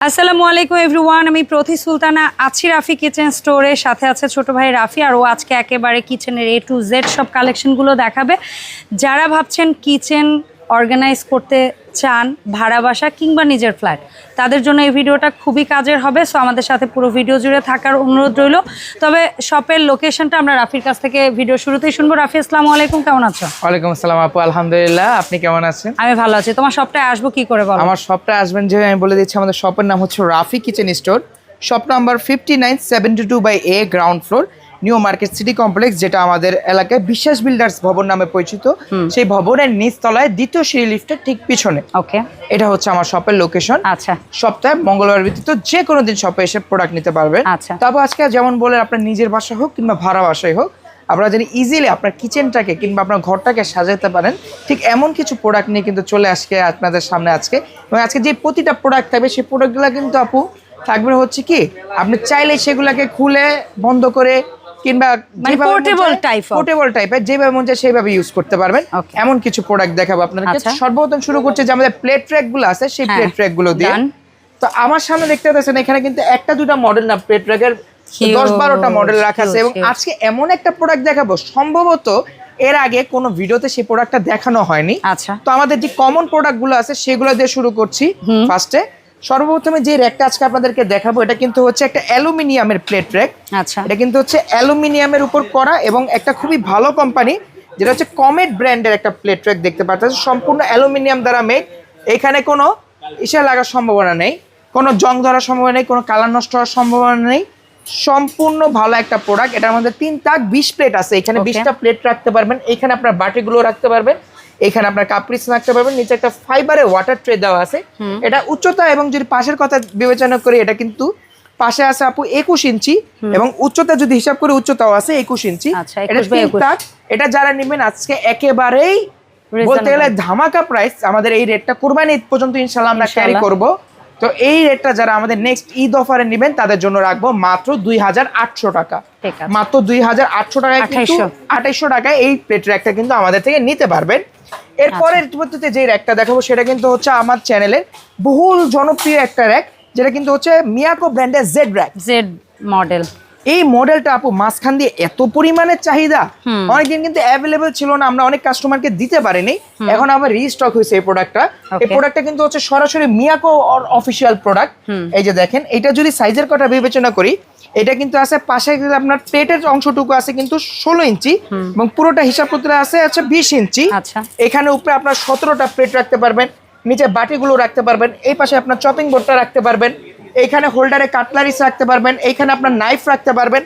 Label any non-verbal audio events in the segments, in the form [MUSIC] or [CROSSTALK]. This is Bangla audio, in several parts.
আসসালামু আলাইকুম এভরিওয়ান আমি প্রতি সুলতানা আছি রাফি কিচেন স্টোরে সাথে আছে ছোট ভাই রাফি, আর ও আজকে একেবারে কিচেনের এ টু জেড সব কালেকশনগুলো দেখাবে। যারা ভাবছেন কিচেন অর্গানাইজ করতে চান ভাড়া বাসা কিংবা নিজের ফ্ল্যাট। তাদের জন্য এই ভিডিওটা খুবই কাজের হবে সো আমাদের সাথে পুরো ভিডিও জুড়ে থাকার অনুরোধ রইল। তবে শপের লোকেশনটা আমরা রাফির কাছ থেকে ভিডিও শুরুতেই শুনব। রাফি আসসালামু আলাইকুম কেমন আছো? ওয়ালাইকুম আসসালাম আপু আলহামদুলিল্লাহ। আপনি কেমন আছেন? আমি ভালো আছি। তোমার সবটাই আসব কি করে বলো? আমার শপটা আসবেন যে আমি বলে দিচ্ছি আমাদের শপের নাম হচ্ছে Rafi kitchen store shop number fifty nine seventy two by A ground floor New Market City Complex যেটা আমাদের এলাকায় বিশ্বাস বিল্ডার্স ভবন নামে পরিচিত সেই ভবনের নিচতলায় দ্বিতীয় সিঁড়ি লিফটের ঠিক পিছনে। ওকে। এটা হচ্ছে আমার শপের লোকেশন আচ্ছা। সপ্তাহে মঙ্গলবার ব্যতীত যে কোনো দিন শপে এসে প্রোডাক্ট নিতে পারবেন। আচ্ছা। তারপর আজকে যেমন বলে আপনার নিজের বাসা হোক কিংবা ভাড়া বাসায় হোক আপনারা যদি ইজিলি আপনার কিচেনটাকে কিংবা আপনার ঘরটাকে সাজাতে পারেন ঠিক এমন কিছু প্রোডাক্ট নিয়ে কিন্তু চলে আসকে আপনাদের সামনে আজকে। এবং আজকে যে প্রতিটা প্রোডাক্ট থাকবে সেই প্রোডাক্টগুলো কিন্তু আপু থাকবে হচ্ছে কি আপনি চাইলে সেগুলোকে খুলে বন্ধ করে কিংবা মানে portable type পোর্টেবল টাইপের যেভাবে মন চায় সেইভাবে ইউজ করতে পারবেন। এমন কিছু প্রোডাক্ট দেখাবো আপনাদেরকে আচ্ছা। সর্বপ্রথম শুরু করছে যে আমাদের প্লেট ট্র্যাকগুলো আছে সেই প্লেট ট্র্যাকগুলো দিয়ে। তো আমার সামনে দেখতে পাচ্ছেন এখানে কিন্তু একটা দুটা মডেল না প্লেট ট্র্যাকের দশ বারোটা মডেল রাখা আছে। এবং। আজকে এমন একটা প্রোডাক্ট দেখাবো সম্ভবত এর আগে কোনো ভিডিওতে সেই প্রোডাক্টটা দেখানো হয়নি। আচ্ছা। তো আমাদের যে কমন প্রোডাক্টগুলো আছে সেগুলো দিয়ে শুরু করছি ফার্স্টে সর্বপ্রথমে যে র্যাকটা আজকে আপনাদেরকে দেখাবো এটা কিন্তু হচ্ছে একটা অ্যালুমিনিয়ামের প্লেট র্যাক আচ্ছা। এটা কিন্তু হচ্ছে অ্যালুমিনিয়ামের উপর করা এবং একটা খুবই ভালো কোম্পানি যেটা হচ্ছে কমেট ব্র্যান্ডের একটা প্লেট ট্র্যাক দেখতে পাচ্ছেন। সম্পূর্ণ অ্যালুমিনিয়াম দ্বারা মেড এখানে কোনো ইসে লাগার সম্ভাবনা নেই কোনো জং ধরার সম্ভাবনা নেই কোনো কালার নষ্ট হওয়ার সম্ভাবনা নেই। সম্পূর্ণ ভালো একটা প্রোডাক্ট এটার মধ্যে তিন তাক বিশ প্লেট আছে। এখানে বিশটা প্লেট রাখতে পারবেন। এখানে আপনার বাটিগুলো রাখতে পারবেন। এখানে আপনার কাপড়িস রাখতে পারবেন নিচে একটা ফাইবারের ওয়াটার ট্রে দেওয়া আছে। এটা উচ্চতা এবং যদি পাশের কথা বিবেচনা করি এটা কিন্তু পাশে আছে আপু একুশ ইঞ্চি এবং উচ্চতা যদি হিসাব করে উচ্চতাও আছে একুশ ইঞ্চি। আচ্ছা, এটা 21 by তিন 21 তাক। এটা যারা নেবেন আজকে একেবারেই বলতে গেলে ধামাকা প্রাইস আমাদের এই রেটটা কোরবানি পর্যন্ত ইনশাল্লাহ আমরা ক্যারি। করব। তো এই রেটটা যারা আমাদের নেক্সট ঈদ অফারে নেবেন তাদের জন্য রাখব মাত্র দুই হাজার আটশো টাকা। মাত্র দুই হাজার আটশো টাকায় আঠাইশো 2800 আঠাইশশো টাকায় এই প্লেট র্যাকটা কিন্তু আমাদের থেকে নিতে পারবেন। এরপরের আচ্ছা। পদ্ধতিতে যে র্যাকটা দেখাবো সেটা কিন্তু হচ্ছে আমার চ্যানেলের বহুল জনপ্রিয় একটা র্যাক যেটা কিন্তু হচ্ছে মিয়াকো ব্র্যান্ডের জেড র্যাক জেড মডেল এই মডেলটা আপু মাঝখান দিয়ে এত পরিমাণে চাহিদা। অনেকদিন কিন্তু অ্যাভেলেবেল ছিল না আমরা অনেক কাস্টমারকে দিতে পারিনি। এখন আবার রিস্টক হয়েছে এই প্রোডাক্টটা এই প্রোডাক্টটা কিন্তু হচ্ছে সরাসরি মিয়াকো অফিসিয়াল প্রোডাক্ট এই যে দেখেন এটা যদি সাইজের কথা বিবেচনা করি এটা কিন্তু আছে পাশে আপনার প্লেটের অংশটুকু আছে কিন্তু ষোলো ইঞ্চি এবং পুরোটা হিসাব করতে আছে হচ্ছে বিশ ইঞ্চি। আচ্ছা। এখানে উপরে আপনার সতেরোটা প্লেট রাখতে পারবেন নিচে বাটিগুলো রাখতে পারবেন এই পাশে আপনার চপিং বোর্ডটা রাখতে পারবেন। এইখানে হোল্ডারে কাটলারিস রাখতে পারবেন এইখানে আপনার নাইফ রাখতে পারবেন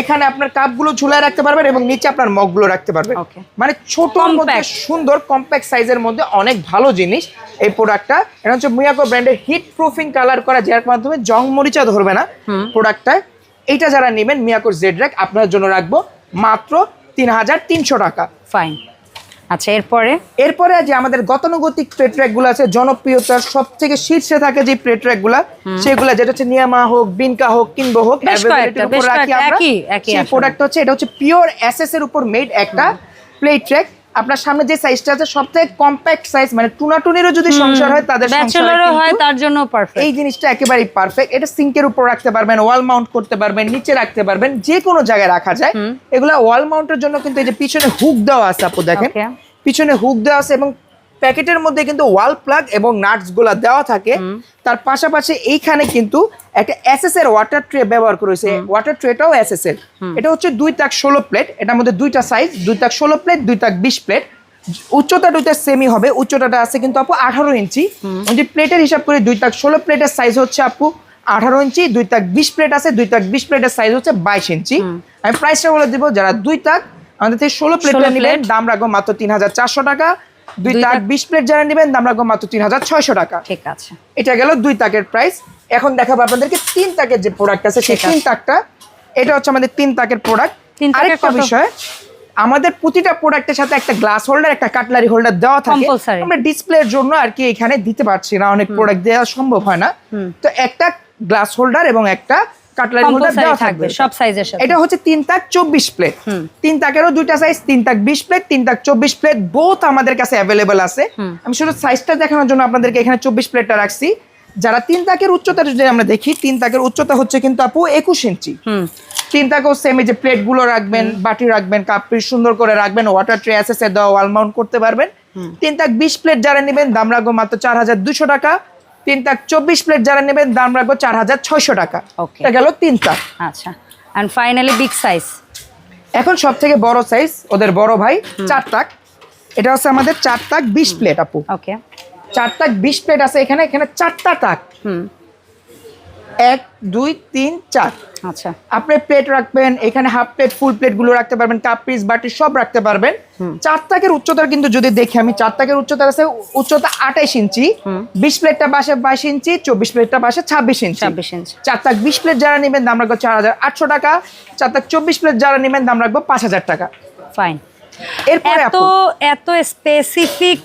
এখানে আপনার কাপগুলো ঝুলায় রাখতে পারবেন এবং নিচে আপনার মগগুলো রাখতে পারবেন। মানে ছোট মধ্যে সুন্দর কম্প্যাক্ট সাইজের মধ্যে অনেক ভালো জিনিস এই প্রোডাক্টটা এটা হচ্ছে মিয়াকো ব্র্যান্ডের হিট প্রুফিং কালার করা যার মাধ্যমে জং মরিচা ধরবে না প্রোডাক্টটায় এইটা যারা নেবেন মিয়াকোর জেড র্যাক আপনার জন্য রাখব মাত্র তিন হাজার তিনশো টাকা। ফাইন আচ্ছা এরপরে? এরপরে যে আমাদের গতানুগতিক প্লেট ট্র্যাকগুলো আছে জনপ্রিয়তার সব থেকে শীর্ষে থাকে যে প্লেট ট্র্যাকগুলা সেগুলা যেটা হচ্ছে নিয়ামা হোক বিনকা হোক কিনবো হোক সেই প্রোডাক্ট হচ্ছে এটা হচ্ছে পিওর এসএস এর উপর মেড একটা প্লেট ট্র্যাক আপনার সামনে যে সাইজটা আছে সব থেকে কম্প্যাক্ট সাইজ মানে টুনাটুনিরও যদি সংসার হয় তাদের সংসারে ব্যাচেলরও হয় তার জন্য পারফেক্ট এই জিনিসটা একেবারেই পারফেক্ট এটা সিঙ্কের উপর রাখতে পারবেন ওয়াল মাউন্ট করতে পারবেন নিচে রাখতে পারবেন যে কোনো জায়গায় রাখা যায়। এগুলা ওয়াল মাউন্টের জন্য কিন্তু এই যে পিছনে হুক দেওয়া আছে আপু দেখেন. পিছনে হুক দেওয়া আছে এবং প্যাকেটের মধ্যে কিন্তু ওয়াল প্লাগ এবং নাটসগুলা দেওয়া থাকে। তার পাশাপাশি এইখানে কিন্তু একটা এসএস এর ওয়াটার ট্রে ব্যবহার করেছে ওয়াটার ট্রেটাও এসএস এর এটা হচ্ছে দুই তাক ষোলো প্লেট এটার মধ্যে দুইটা সাইজ দুই তাক ষোলো প্লেট দুই তাক বিশ প্লেট উচ্চতা দুইটা সেমি হবে। উচ্চতাটা আছে কিন্তু আপু আঠারো ইঞ্চি। যদি প্লেটের হিসাব করে দুই তাক ষোলো প্লেটের সাইজ হচ্ছে আপু আঠারো ইঞ্চি দুই তাক বিশ প্লেট আছে দুই তাক বিশ প্লেটের সাইজ হচ্ছে বাইশ ইঞ্চি। আমি প্রাইসটা বলে দিব যারা দুই তাক আমাদের থেকে ষোলো প্লেটটা 16 নিলেন দাম রাখব মাত্র তিন হাজার চারশো টাকা। দুই তাক বিশ প্লেট যারা নেবেন দাম রাখব মাত্র তিন হাজার ছয়শো টাকা। ঠিক আছে। এটা গেল দুই তাকের প্রাইস এখন দেখাবো আপনাদেরকে তিন তাকের যে প্রোডাক্ট আছে সেই তিন তাকটা। এটা হচ্ছে আমাদের তিন তাকের প্রোডাক্ট আরেকটা বিষয় আমাদের প্রতিটা প্রোডাক্টের সাথে একটা গ্লাস হোল্ডার একটা কাটলারি হোল্ডার দেওয়া থাকে। আমরা ডিসপ্লের জন্য আর কি এখানে দিতে পারছি না। অনেক প্রোডাক্ট দেওয়া সম্ভব হয় না। তো একটা গ্লাস হোল্ডার এবং একটা কাটলারি হোল্ডার থাকবে সব সাইজের সাথে। এটা হচ্ছে তিন তাক চব্বিশ প্লেট তিন তাকেরও দুইটা সাইজ তিন তাক বিশ প্লেট তিন তাক চব্বিশ প্লেট বোথ আমাদের কাছে অ্যাভেলেবেল আছে। আমি শুধু সাইজটা দেখানোর জন্য আপনাদেরকে এখানে চব্বিশ প্লেটটা রাখছি। যারা তিন তাকের উচ্চতা যদি আমরা দেখি তিন তাকের উচ্চতা হচ্ছে কিন্তু আপু একুশ ইঞ্চি। তিন তাকেও সেম এই যে প্লেটগুলো রাখবেন বাটি রাখবেন কাপ সুন্দর করে রাখবেন ওয়াটার ট্রে এসএস এর দেওয়া ওয়াল মাউন্ট করতে পারবেন। তিন তাক বিশ প্লেট যারা নেবেন দাম রাখব মাত্র চার হাজার দুশো টাকা। তিন তাক চব্বিশ প্লেট যারা নেবেন দাম রাখব চার হাজার ছয়শো টাকা. এটা গেল তিন তাক। আচ্ছা। অ্যান্ড ফাইনালি বিগ সাইজ এখন সব থেকে বড় সাইজ ওদের বড় ভাই চার তাক। এটা হচ্ছে আমাদের চার তাক বিশ প্লেট আপু। ওকে চার তাক বিশ প্লেট আছে এখানে এখানে চারটা তাক। হুম। এক দুই তিন চার। আচ্ছা। আপনি প্লেট রাখবেন এখানে হাফ প্লেট ফুল প্লেটগুলো রাখতে পারবেন কাপ পিস বাটি সব রাখতে পারবেন। চার তাকের উচ্চতা কিন্তু যদি দেখি আমি চার তাকের উচ্চতা আছে উচ্চতা আঠাইশ ইঞ্চি বিশ প্লেটটা পাশে বাইশ ইঞ্চি চব্বিশ প্লেটটা পাশে ছাব্বিশ ইঞ্চি। ছাব্বিশ ইঞ্চি। চার তাক বিশ প্লেট যারা নেবেন দাম রাখব চার হাজার আটশো টাকা। চার তাক চব্বিশ প্লেট যারা নেবেন দাম রাখব পাঁচ হাজার টাকা। ফাইন এরপরে এত আপু। এত স্পেসিফিক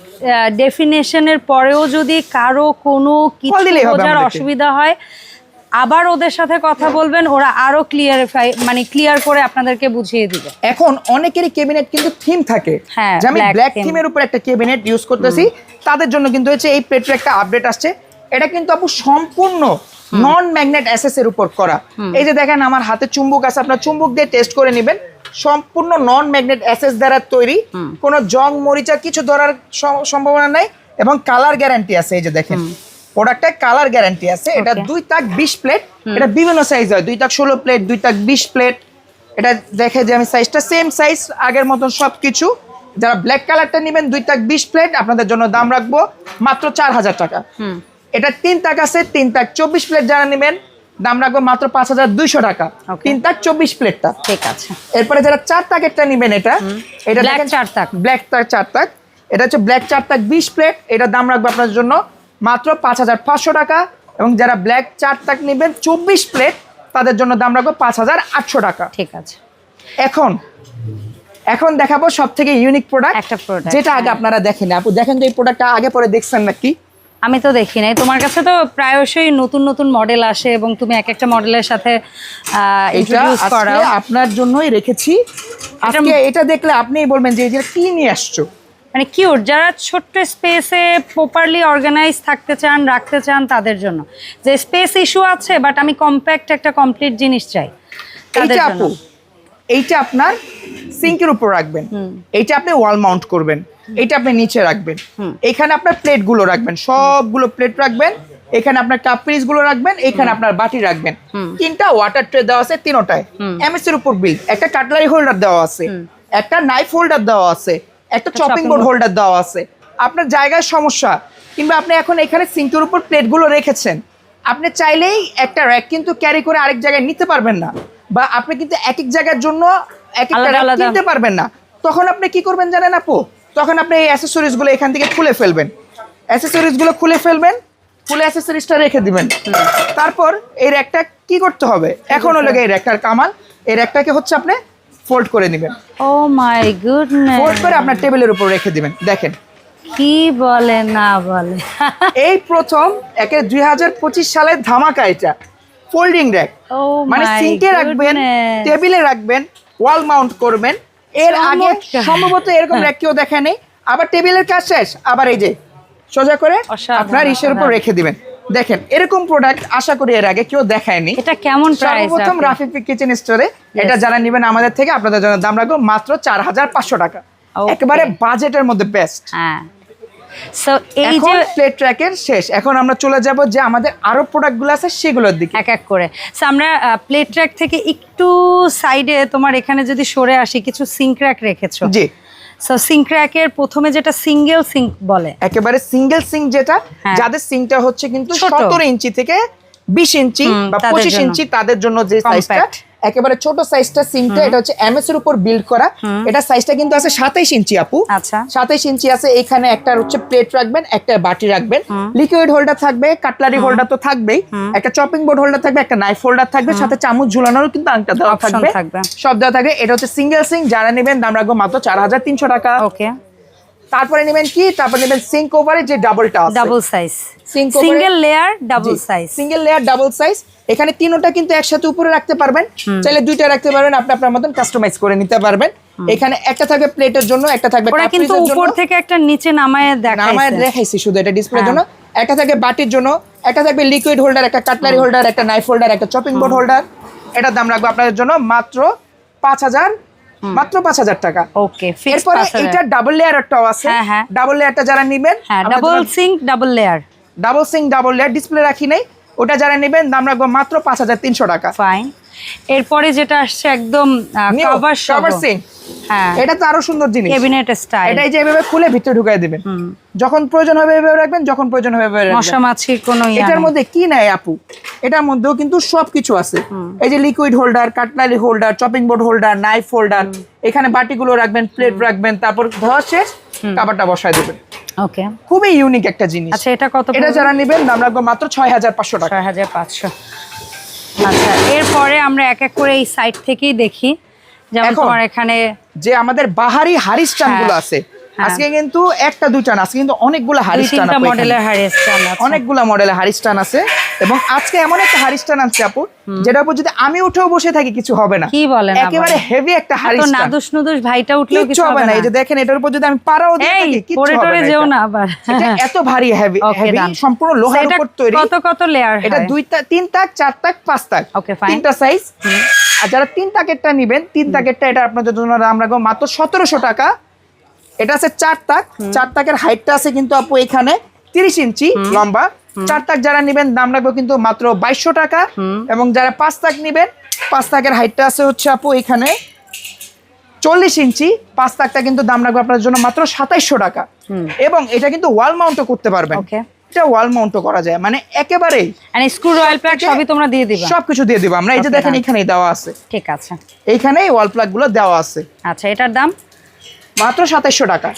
ডেফিনেশনের পরেও যদি কারও কোনো কিছু বোঝার অসুবিধা হয় আবার ওদের সাথে কথা বলবেন ওরা আরও ক্লিয়ারিফাই মানে ক্লিয়ার করে আপনাদেরকে বুঝিয়ে দিবে। এখন অনেকেরই ক্যাবিনেট কিন্তু থিম থাকে। হ্যাঁ, আমি ব্ল্যাক। থিমের উপর একটা ক্যাবিনেট ইউজ করতেছি তাদের জন্য কিন্তু হচ্ছে এই প্লেটের একটা আপডেট আসছে। এটা কিন্তু আপু সম্পূর্ণ নন ম্যাগনেট অ্যাসেস এর উপর করা। এই যে দেখেন আমার হাতে চুম্বক আছে আপনার চুম্বক দিয়ে টেস্ট করে নেবেন। সম্পূর্ণ নন ম্যাগনেট অ্যাসেস দ্বারা তৈরি। কোনো জং মরিচা কিছু ধরার সম্ভাবনা নাই এবং কালার গ্যারান্টি আছে এই যে দেখেন। প্রোডাক্টে কালার গ্যারান্টি আছে। এটা দুই তাক বিশ প্লেট। এটা বিভিন্ন সাইজ হয়। দুই তাক ষোলো প্লেট দুই তাক বিশ প্লেট। এটা দেখে যে আমি সাইজটা সেম সাইজ আগের মতন সব কিছু যারা ব্ল্যাক কালারটা নেবেন দুই তাক বিশ প্লেট আপনাদের জন্য দাম রাখব মাত্র চার হাজার টাকা। হুম। এটা তিন তাক আছে তিন তাক চব্বিশ প্লেট যারা নেবেন দাম রাখব মাত্র পাঁচ হাজার দুইশো টাকা। তিন তাক চব্বিশ প্লেটটা। ঠিক আছে। এরপরে যারা চার তাকেরটা নেবেন এটা এটা চার তাক। ব্ল্যাক তাক চার তাক। এটা হচ্ছে ব্ল্যাক চার তাক বিশ প্লেট। এটা দাম রাখব আপনার জন্য মাত্র পাঁচ হাজার পাঁচশো টাকা এবং যারা ব্ল্যাক চার তাক নেবেন চব্বিশ প্লেট তাদের জন্য দাম রাখব পাঁচ হাজার আটশো টাকা। ঠিক আছে। এখন এখন দেখাবো সব থেকে ইউনিক প্রোডাক্ট একটা product, যেটা আগে। আপনারা দেখেন আপু দেখেন তো এই প্রোডাক্টটা আগে পরে দেখছেন নাকি? আমি তো দেখি নাই। তোমার কাছে তো প্রায়শই নতুন নতুন মডেল আসে এবং তুমি এক একটা মডেলের সাথে এটা ইন্ট্রোডিউস করাও। আপনার জন্যই রেখেছি। আজকে এটা দেখলে আপনিই বলবেন যে এটা কি নিয়ে আসছো? মানে কিউট যারা ছোট্ট স্পেসে প্রপারলি অর্গানাইজ থাকতে চান রাখতে চান তাদের জন্য। যে স্পেস ইস্যু আছে বাট আমি কম্প্যাক্ট একটা কমপ্লিট জিনিস চাই তাদের জন্য। এইটা আপনার সিঙ্কের উপর রাখবেন। এইটা আপনি ওয়াল মাউন্ট করবেন। এইটা আপনি নিচে রাখবেন। এখানে আপনার প্লেটগুলো রাখবেন। সবগুলো প্লেট রাখবেন। এখানে আপনার কাপগুলো রাখবেন। এখানে আপনার বাটি রাখবেন। তিনটা ওয়াটার ট্রে দেওয়া আছে তিনোটায়। এমএস এর উপর বিল একটা কাটলারি হোল্ডার দেওয়া আছে। একটা নাইফ হোল্ডার দেওয়া আছে। একটা চপিং বোর্ড হোল্ডার দেওয়া আছে। আপনার জায়গায় সমস্যা কিংবা আপনি এখন এখানে সিঙ্কের উপর প্লেটগুলো রেখেছেন আপনি চাইলেই একটা র্যাক কিন্তু ক্যারি করে আরেক জায়গায় নিতে পারবেন না বা আপনি কিন্তু এক এক জায়গার জন্য এক একটা আলাদা। কিনতে পারবেন না। তখন আপনি কি করবেন জানেন আপু? তখন আপনি এই অ্যাসেসরিজগুলো এখান থেকে খুলে ফেলবেন। অ্যাসেসরিজগুলো খুলে ফেলবেন খুলে অ্যাসেসরিজটা রেখে দিবেন। তারপর এই র্যাকটা কি করতে হবে? এখন হলো এই র্যাকটার কামাল। এই র্যাকটাকে হচ্ছে আপনি ফোল্ড করে নেবেন। ও মাই গুডনেস ফোল্ড করে আপনার টেবিলের উপর রেখে দিবেন। দেখেন। কি বলে না বলে। [LAUGHS] এই প্রথম একে দুই হাজার পঁচিশ সালের ধামাকা এটা। ফোল্ডিং র্যাক Oh মানে সিঙ্কে রাখবেন টেবিলে রাখবেন ওয়াল মাউন্ট করবেন। এর আগে সম্ভবত এরকম র্যাক কেউ দেখে নেই আবার টেবিলের কাজ শেষ। আবার এই যে সোজা করে আপনার ইসের উপর রেখে দিবেন। দেখেন এরকম প্রোডাক্ট আশা করি এর আগে কেউ দেখায়নি। এটা কেমন প্রাইস সর্বপ্রথম রাফি কিচেন স্টোরে এটা যারা নেবেন আমাদের থেকে আপনাদের জন্য দাম রাখব মাত্র চার হাজার পাঁচশো টাকা। Okay. একেবারে বাজেটের মধ্যে বেস্ট হ্যাঁ। সো এই যে প্লেট ট্র্যাকের শেষ। এখন আমরা চলে যাব যে আমাদের আরও প্রোডাক্টগুলো আছে সেগুলোর দিকে। এক এক করে। সো আমরা প্লেট ট্র্যাক থেকে একটু সাইডে তোমার এখানে যদি সরে আসি কিছু সিঙ্ক র্যাক রেখেছো। জি। সো সিঙ্ক র্যাকের প্রথমে যেটা সিঙ্গেল সিঙ্ক বলে একেবারে সিঙ্গেল সিঙ্ক যেটা হ্যাঁ। যাদের সিঙ্কটা হচ্ছে কিন্তু। সতেরো ইঞ্চি থেকে বিশ ইঞ্চি বা পঁচিশ। ইঞ্চি তাদের জন্য যে সাইজটা। একেবারে ছোট সাইজটা সিঙ্কটা এটা হচ্ছে এমএস এর উপর বিল্ড করা। এটা সাইজটা কিন্তু আছে সাতাইশ ইঞ্চি আপু। আচ্ছা। সাতাইশ ইঞ্চি আছে এখানে একটা হচ্ছে প্লেট রাখবেন একটা বাটি রাখবেন। লিকুইড হোল্ডার থাকবে কাটলারি হোল্ডার তো থাকবেই। একটা চপিং বোর্ড হোল্ডার থাকবে একটা নাইফ হোল্ডার থাকবে সাথে চামচ ঝুলানোর কিন্তু আংটা দেওয়া থাকবে। থাকবে। সব দেওয়া থাকবে। এটা হচ্ছে সিঙ্গেল সিং যারা নেবেন দাম রাখব মাত্র চার হাজার তিনশো টাকা। ওকে তারপরে নেবেন কি? তারপরে নেবেন সিঙ্ক ওভারে যে ডাবলটা double size single layer double size single layer double size এখানে তিনটা কিন্তু একসাথে উপরে রাখতে পারবেন। চাইলে দুইটা রাখতে পারবেন আপনি আপনার মতন কাস্টমাইজ করে নিতে পারবেন। এখানে একটা থাকবে প্লেটের জন্য একটা থাকবে ওরা কিন্তু উপর থেকে একটা নিচে নামায় নামায় দেখায় দেখাইছি শুধু এটা ডিসপ্লের হ্যাঁ। জন্য। একটা থাকে বাটির জন্য একটা থাকবে লিকুইড হোল্ডার একটা কাটলারি হোল্ডার একটা নাইফ হোল্ডার একটা চপিং বোর্ড হোল্ডার এটার দাম রাখব আপনাদের জন্য মাত্র পাঁচ হাজার মাত্র পাঁচ হাজার টাকা। ওকে এরপরে এটা ডাবল লেয়ারটাও আছে। হ্যাঁ, হ্যাঁ। ডাবল লেয়ারটা যারা নেবেন হ্যাঁ double sink double layer double sink double layer display রাখি নাই। ওটা যারা নেবেন দাম রাখব মাত্র পাঁচ হাজার তিনশো টাকা। ফাইন এরপরে যেটা আসছে একদম কভার কভার সিং হ্যাঁ। এটা তো আরও সুন্দর জিনিস। ক্যাবিনেট স্টাইল এটা এই যে এভাবে খুলে ভিতরে ঢুকাই দিবেন। যখন প্রয়োজন হবে এভাবে রাখবেন যখন প্রয়োজন হবে এভাবে রাখবেন। মশা মাছির কোনো এটার মধ্যে কি নাই আপু? এটার মধ্যেও কিন্তু সবকিছু আছে। এই যে liquid holder cutlery holder chopping board holder knife holder এখানে বাটিগুলো রাখবেন প্লেট রাখবেন তারপর ধোয়া শেষ কাবারটা বসায় দেবেন। ওকে। খুবই ইউনিক একটা জিনিস। আচ্ছা এটা কত এটা যারা নেবেন দাম রাখব মাত্র ছয় হাজার পাঁচশো টাকা। ছয় হাজার পাঁচশো। আচ্ছা এরপরে আমরা এক এক করে এই সাইড থেকেই দেখি। যেমন এখন- তোমার এখানে যে আমাদের বাহারি হারিস্টানগুলো হ্যাঁ, আছে হ্যাঁ। আজকে কিন্তু একটা দুই না আজকে কিন্তু অনেকগুলো হারি চান মডেলের হারিস চান অনেকগুলা মডেলের হারিস্টান আছে। এবং আজকে এমন একটা হারিস্টান আছে আপু যেটার উপর যদি আমি উঠেও বসে থাকি কিছু হবে না। কি বলেন একেবারে হেভি একটা হারিস্টান নাদুস নুদুস ভাইটা উঠলেও কিচ্ছু হবে না। এই যে দেখেন এটার উপর যদি আমি পারাও দিয়ে এই থাকি পরে হবে না যেও না আবার। এটা [LAUGHS] এত ভারী হেভি হেভি সম্পূর্ণ লোহার উপর তৈরি। কত কত লেয়ার এটা দুই তিন তাক চার তাক পাঁচ তাক। Okay, fine. তিনটা সাইজ আর যারা তিন তাকেরটা নিবেন তিন তাকেরটা এটা আপনাদের জন্য দাম রাখব মাত্র সতেরোশো টাকা। এটা আছে চার তাক। চার তাকের হাইটটা আছে কিন্তু আপু এখানে তিরিশ ইঞ্চি লম্বা। চার তাক যারা নিবেন দাম রাখব কিন্তু মাত্র বাইশশো টাকা। এবং যারা পাঁচ তাক নিবেন পাঁচ তাকের হাইটটা আছে হচ্ছে আপু এখানে চল্লিশ ইঞ্চি পাঁচ তাকটা কিন্তু দাম রাখব আপনার জন্য মাত্র সাতাইশশো টাকা। এবং এটা কিন্তু ওয়াল মাউন্টও করতে পারবেন. এটা ওয়াল মাউন্টও করা যায়। মানে একেবারেই মানে স্ক্রু রয়্যাল প্লাগ সবই তোমরা দিয়ে দিবা। সবকিছু দিয়ে দিব। আমরা এই যে দেখেন এখানেই দেওয়া আছে। ঠিক আছে। এইখানেই ওয়াল প্লাগগুলো দেওয়া আছে। আচ্ছা এটার দাম? মাত্র সাতাইশশো টাকা।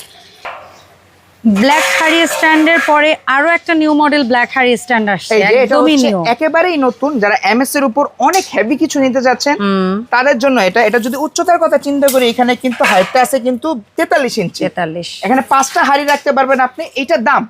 ব্ল্যাক হারি স্ট্যান্ডের পরে আরও একটা নিউ মডেল ব্ল্যাক হারি স্ট্যান্ড আসছে একদমই নিউ একেবারেই নতুন যারা এমএস এর উপর অনেক হেভি কিছু নিতে যাচ্ছেন তাদের জন্য এটা এটা যদি উচ্চতার কথা চিন্তা করি এখানে কিন্তু হাইটটা আছে কিন্তু তেতাল্লিশ ইঞ্চি তেতাল্লিশ। এখানে পাঁচটা হারি রাখতে পারবেন আপনি এইটার দাম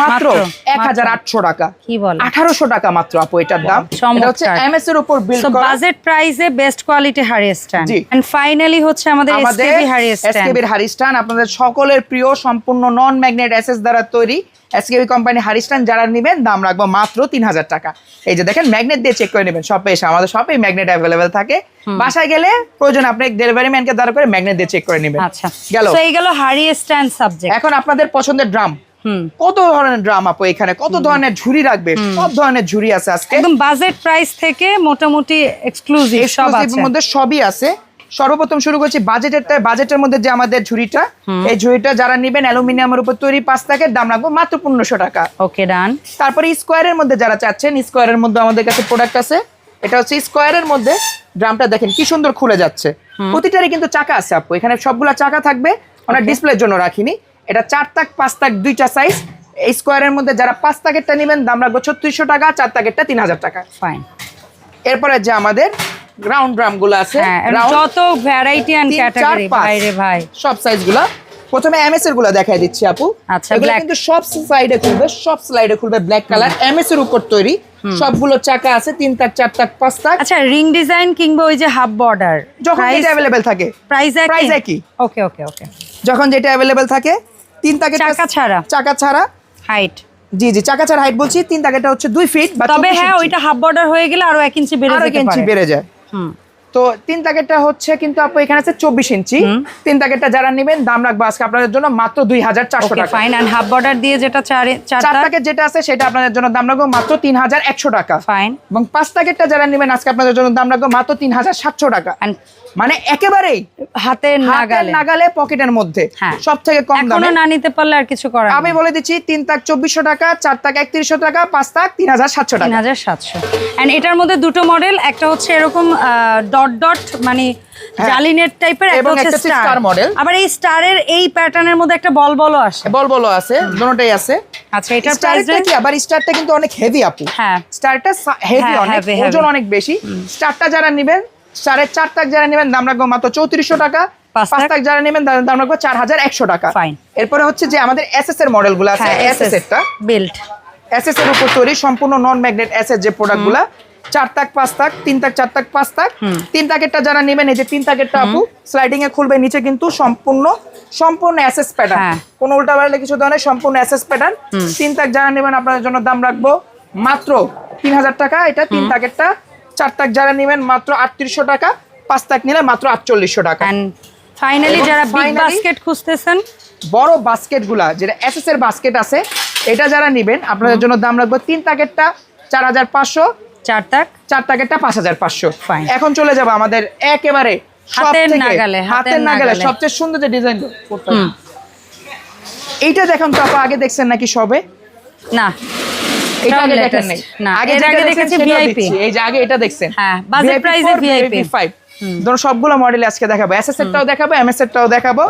মাত্র এক হাজার আটশো টাকা। কি বল? আঠারোশো টাকা মাত্র আপু এটার দাম। এটা হচ্ছে এমএস এর উপর বিল বাজেট প্রাইসে বেস্ট কোয়ালিটি হারি স্ট্যান্ড এন্ড ফাইনালি হচ্ছে আমাদের এসকেবি হারি স্ট্যান্ড এসকেবির হারিস্টান আপনাদের সকলের প্রিয় সম্পূর্ণ নন ম্যাগনেট এসএস দ্বারা তৈরি এসকেবি কোম্পানি হারিস্টান যারা নেবেন দাম রাখব মাত্র তিন হাজার টাকা। এই যে দেখেন ম্যাগনেট দিয়ে চেক করে নেবেন। শপে এসে আমাদের শপে ম্যাগনেট অ্যাভেলেবেল থাকে। বাসায় গেলে প্রয়োজন আপনি ডেলিভারি ম্যানকে দ্বারা করে ম্যাগনেট দিয়ে চেক করে নেবেন। আচ্ছা। গেল। এই গেল হারি স্ট্যান্ড সাবজেক্ট এখন আপনাদের পছন্দের ড্রাম কত ধরনের ড্রাম আপু এখানে? কত ধরনের ঝুড়ি রাখবে সব ধরনের ঝুড়ি আছে আজকে। একদম বাজেট প্রাইস থেকে মোটামুটি এক্সক্লুসিভ সব আছে। মধ্যে সবই আছে। সর্বপ্রথম শুরু করছি বাজেটের বাজেটের মধ্যে যে আমাদের ঝুড়িটা এই ঝুড়িটা যারা নেবেন অ্যালুমিনিয়ামের উপর তৈরি পাঁচ টাকার দাম রাখব মাত্র পনেরোশো টাকা। ওকে ডান তারপরে স্কোয়ারের মধ্যে যারা চাচ্ছেন স্কোয়ারের মধ্যে আমাদের কাছে প্রোডাক্ট আছে। এটা হচ্ছে স্কোয়ারের মধ্যে ড্রামটা দেখেন কি সুন্দর খুলে যাচ্ছে। প্রতিটারই কিন্তু চাকা আছে আপু। এখানে সবগুলা চাকা থাকবে আমরা ডিসপ্লের জন্য রাখিনি। এটা চার তাক পাঁচ তাক দুইটা সাইজ স্কোয়ারের মধ্যে যারা পাঁচ তাকেরটা নেবেন দাম রাখব ছত্রিশশো টাকা চার তাকেরটা তিন হাজার টাকা। ফাইন এরপরে যে আমাদের রাউন্ড ড্রামগুলো আছে হ্যাঁ যত ভ্যারাইটি এন্ড ক্যাটাগরি পাঁচ। ভাই সব সাইজগুলা। প্রথমে এমএস এরগুলা দেখাই দিচ্ছি আপু। আচ্ছা, এগুলো কিন্তু সব সাইডে খুলবে সব স্লাইডে খুলবে ব্ল্যাক কালার এমএস এর উপর তৈরি। সবগুলো চাকা আছে তিন তাক চার তাক পাঁচ তাক। আচ্ছা রিং ডিজাইন কিংবা ওই যে হাফ বর্ডার যখন যেটা অ্যাভেলেবেল থাকে। প্রাইস একই। ওকে ওকে ওকে যখন যেটা অ্যাভেলেবেল থাকে তিন তাকে চাকা ছাড়া। চাকা ছাড়া। হাইট জি জি চাকা ছাড়া হাইট বলছি তিন তাকেটা হচ্ছে দুই ফিট তবে হ্যাঁ ওইটা হাফ বর্ডার হয়ে গেলে আরও এক ইঞ্চি বেড়ে আরও এক ইঞ্চি বেড়ে যায়। হুম। তো তিন প্যাকেটটা হচ্ছে কিন্তু আপু এখানে আছে চব্বিশ ইঞ্চি। তিন প্যাকেটটা যারা নেবেন দাম রাখব আজকে আপনাদের জন্য মাত্র দুই হাজার চারশো টাকা। ফাইন হাফ বর্ডার দিয়ে যেটা চার প্যাকেট যেটা আছে সেটা আপনাদের জন্য দাম রাখব মাত্র তিন হাজার একশো টাকা। ফাইন এবং পাঁচ প্যাকেটটা যারা নেবেন আজকে আপনাদের জন্য দাম রাখব মাত্র তিন হাজার সাতশো টাকা। মানে একেবারেই হাতের নাগালে। নাগালে পকেটের মধ্যে। হ্যাঁ। সব থেকে কম দামে। না নিতে পারলে আর কিছু করার আমি বলে দিচ্ছি তিন তাক চব্বিশশো টাকা চার তাক একত্রিশশো টাকা পাঁচ তাক তিন হাজার সাতশো তিন হাজার সাতশো। এন্ড এটার মধ্যে দুটো মডেল একটা হচ্ছে এরকম ডট ডট মানে হ্যাঁ। জালিনের টাইপের এবং একটা স্টার model। আবার এই স্টারের এই প্যাটার্নের মধ্যে একটা বল বলও আসে। বল বলো আছে দুটোটাই আছে আচ্ছা এটার প্রাইস কি? আবার স্টারটা কিন্তু অনেক হেভি আপু। হ্যাঁ। স্টারটা হেভি হ্যাঁ, অনেক ওজন অনেক বেশি। স্টারটা যারা নেবেন স্টারের চার তাক যারা নেবেন দাম রাখব মাত্র চৌত্রিশশো টাকা। পাঁচ তাক? যারা নেবেন দাম রাখব চার হাজার একশো টাকা. এরপরে হচ্ছে যে আমাদের এসএস এর মডেলগুলো আছে হ্যাঁ এসএস এরটা বিল্ড এসএস এর উপর তৈরি সম্পূর্ণ নন ম্যাগনেট এসএস যে প্রোডাক্টগুলা চার তাক পাঁচ তাক তিন তাক চার তাক পাঁচ তাক। তিন তাকেরটা যারা নেবেন এই যে তিন তাকেরটা আপু স্লাইডিং এ খুলবে নিচে কিন্তু সম্পূর্ণ সম্পূর্ণ এসএস প্যাটার্ন। কোনো উল্টা পাল্টা কিছু ধরনের সম্পূর্ণ এসএস প্যাটার্ন তিন তাক যারা নেবেন আপনাদের জন্য দাম রাখব মাত্র তিন হাজার টাকা। এটা তিন তাকেরটা চার তাক যারা নেবেন মাত্র আটত্রিশশো টাকা পাঁচ তাক নিলে মাত্র আটচল্লিশশো টাকা। ফাইনালি যারা বিগ বাস্কেট খুঁজতেছেন? বড় বাস্কেটগুলা যেটা এসএস এর বাস্কেট আছে এটা যারা নেবেন আপনাদের জন্য দাম রাখব তিন তাকেরটা চার হাজার পাঁচশো চার তাক? চার টাকেরটা পাঁচ হাজার পাঁচশো। এখন চলে যাব আমাদের একেবারে হাতের নাগালে, হাতের। সবচেয়ে সুন্দর যে ডিজাইন হুম। এইটা দেখুন তো আপু আগে দেখছেন নাকি সবে? না। এটা আগে। দেখেন নাই। আগে আগে দেখেছেন দেখেছি সেটাও ভিআইপি এই যে আগে এটা দেখছেন। হ্যাঁ, budget price এ VIP 5 ধরুন সবগুলো মডেল আজকে দেখাবো। এসএস এরটাও দেখাবো এমএস এরটাও দেখাবো।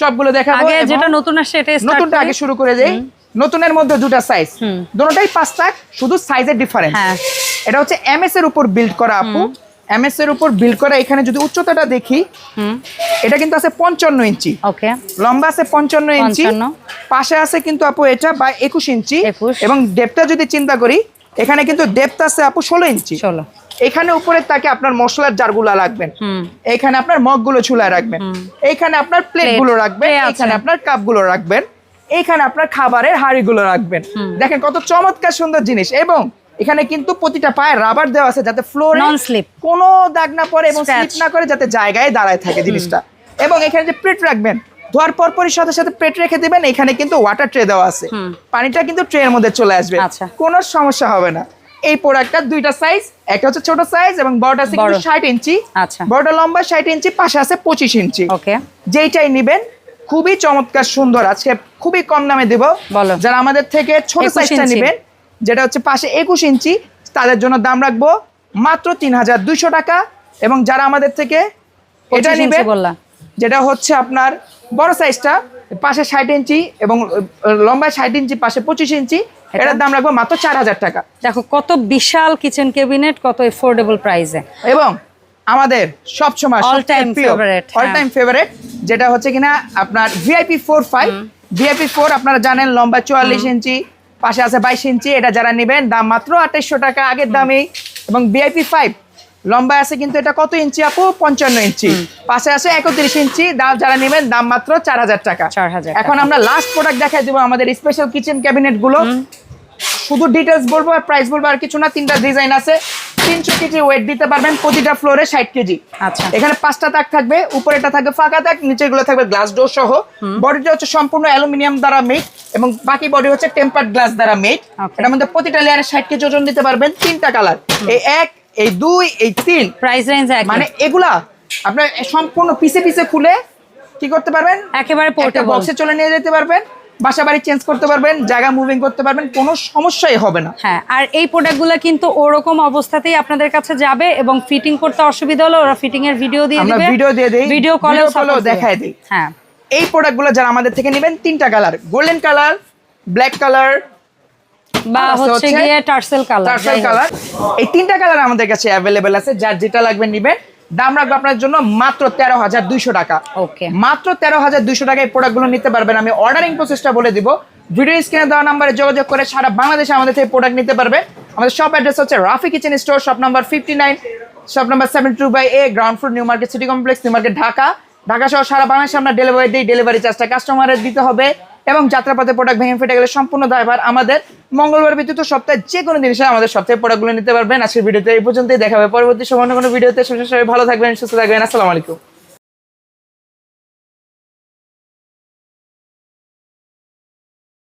সবগুলো দেখাবো আগে যেটা নতুন আসছে এটা নতুনটা আগে শুরু করে দেই। নতুনের মধ্যে দুটো সাইজ। দুটোটাই পাঁচ তাক শুধু সাইজের ডিফারেন্স হ্যাঁ। এটা হচ্ছে এমএস এর উপর বিল্ড করা আপু। এমএস এর উপর বিল্ড করা এখানে যদি উচ্চতাটা দেখি এটা কিন্তু আছে পঞ্চান্ন ইঞ্চি। ওকে লম্বা আছে পঞ্চান্ন ইঞ্চি। পাশে আছে কিন্তু আপু এটা বা একুশ ইঞ্চি। এবং ডেপটা যদি চিন্তা করি এখানে কিন্তু ডেপথ আছে আপু ষোলো ইঞ্চি। চলো এখানে উপরে তাকে আপনার মশলার জারগুলা রাখবেন। হুম। এইখানে আপনার মগগুলো ছুলায় রাখবেন। এইখানে আপনার প্লেটগুলো রাখবেন। এখানে আপনার কাপগুলো রাখবেন। এইখানে আপনার খাবারের হাঁড়িগুলো রাখবেন। দেখেন কত চমৎকার সুন্দর জিনিস এবং এখানে কিন্তু প্রতিটা পায়ে রাবার দেওয়া আছে যাতে ফ্লোরে কোনো দাগ না পড়ে এবং স্লিপ না করে যাতে জায়গায় দাঁড়ায় থাকে জিনিসটা। এবং এখানে যে প্লেট রাখবেন ধোয়ার পরপরই সাথে সাথে প্লেট রেখে দিবেন এখানে কিন্তু ওয়াটার ট্রে দেওয়া আছে। পানিটা কিন্তু ট্রের মধ্যে চলে আসবে। আচ্ছা। কোনো সমস্যা হবে না। এই প্রোডাক্টটা দুইটা সাইজ একটা হচ্ছে ছোট সাইজ এবং বড়টা আছে ষাট ইঞ্চি। আচ্ছা। বড়টা লম্বা ষাট ইঞ্চি পাশে আছে পঁচিশ ইঞ্চি। যেইটাই নিবেন খুবই চমৎকার সুন্দর। আজকে খুবই কম দামে দেব। বলো। যারা আমাদের থেকে ছোট 21 সাইজটা নেবেন যেটা হচ্ছে পাশে একুশ ইঞ্চি তাদের জন্য দাম রাখব মাত্র তিন হাজার দুইশো টাকা। এবং যারা আমাদের থেকে এটা 25 ইঞ্চি যেটা হচ্ছে আপনার বড় সাইজটা পাশে ষাট ইঞ্চি এবং লম্বায় ষাট ইঞ্চি পাশে পঁচিশ ইঞ্চি এটার দাম রাখব মাত্র চার হাজার টাকা। দেখো কত বিশাল কিচেন ক্যাবিনেট কত এফোর্ডেবল প্রাইসে এবং আমাদের সবসময় অল হ্যাঁ। টাইম ফেভারিট যেটা হচ্ছে কিনা আপনার VIP four five VIP four আপনারা জানেন লম্বা চুয়াল্লিশ ইঞ্চি পাশে আছে বাইশ ইঞ্চি এটা যারা নেবেন দাম মাত্র আঠাইশশো টাকা আগের দামেই। এবং ভিআইপি ফাইভ লম্বা আছে কিন্তু এটা কত ইঞ্চি আপু? পঞ্চান্ন ইঞ্চি। পাশে আছে একত্রিশ ইঞ্চি দাম যারা নেবেন দাম মাত্র চার হাজার টাকা। 4,000 এখন আমরা লাস্ট প্রোডাক্ট দেখাই দেবো আমাদের স্পেশাল কিচেন ক্যাবিনেটগুলো। শুধু ডিটেলস বলব আর প্রাইস বলব আর কিছু না তিনটা ডিজাইন আছে। তিনশো কেজি ওয়েট দিতে পারবেন প্রতিটা ফ্লোরে ষাট কেজি। আচ্ছা। এখানে পাঁচটা তাক থাকবে উপরেটা থাকবে ফাঁকা তাক নিচেগুলো থাকবে গ্লাস ডোর সহ। বডিটা হচ্ছে সম্পূর্ণ অ্যালুমিনিয়াম দ্বারা মেড এবং বাকি বডি হচ্ছে টেম্পার্ড গ্লাস দ্বারা মেড. এটার মধ্যে প্রতিটা লেয়ারে ষাট কেজি ওজন দিতে পারবেন তিনটা কালার এই এক এই দুই এই তিন। প্রাইস রেঞ্জ এক মানে এগুলা আপনার সম্পূর্ণ পিসে পিসে খুলে কি করতে পারবেন? একেবারে বক্সে চলে নিয়ে যেতে পারবেন। বাসা বাড়ি চেঞ্জ করতে পারবেন জায়গা মুভিং করতে পারবেন কোনো সমস্যাই হবে না। হ্যাঁ আর এই প্রোডাক্টগুলো কিন্তু ওরকম অবস্থাতেই আপনাদের কাছে যাবে এবং ফিটিং করতে অসুবিধা হলে ওরা ফিটিং এর ভিডিও দিয়ে আমরা দিবে। ভিডিও দিয়ে দেই ভিডিও কলে ভিডিও কলেও দেখায় দিই। হ্যাঁ। এই প্রোডাক্টগুলো যারা আমাদের থেকে নেবেন তিনটা colour golden colour black colour বা হচ্ছে গিয়ে টার্সেল কালার টার্সেল কালার এই তিনটা কালার আমাদের কাছে অ্যাভেলেবেল আছে যার যেটা লাগবে নিবেন। দাম রাখব আপনার জন্য মাত্র তেরো হাজার দুইশো টাকা। ওকে। মাত্র তেরো হাজার দুইশো টাকায় প্রোডাক্টগুলো নিতে পারবেন। আমি অর্ডারিং প্রসেসটা বলে দিব। ভিডিও স্ক্রিনে দেওয়া নাম্বারে যোগাযোগ করে সারা বাংলাদেশে আমাদের থেকে প্রোডাক্ট নিতে পারবে। আমাদের শপ অ্যাড্রেস হচ্ছে Rafi kitchen store shop number fifty nine shop number seven two by A ground floor New Market City Complex New Market Dhaka Dhaka সহ সারা বাংলাদেশে আমরা ডেলিভারি দিই ডেলিভারি চার্জটা কাস্টমারের দিতে হবে। এবং যাত্রাপথে প্রোডাক্ট ভেঙে ফেটে গেলে সম্পূর্ণ দায়ভার আমাদের মঙ্গলবার ব্যতীত সপ্তাহে যে কোনো জিনিসে আমাদের সপ্তাহে প্রোডাক্টগুলো নিতে পারবেন। আজকের ভিডিওতে এই পর্যন্তই। দেখাবে পরবর্তী সময় কোনো ভিডিওতে। সবাই ভালো থাকবেন, সুস্থ থাকবেন। আসসালামু আলাইকুম।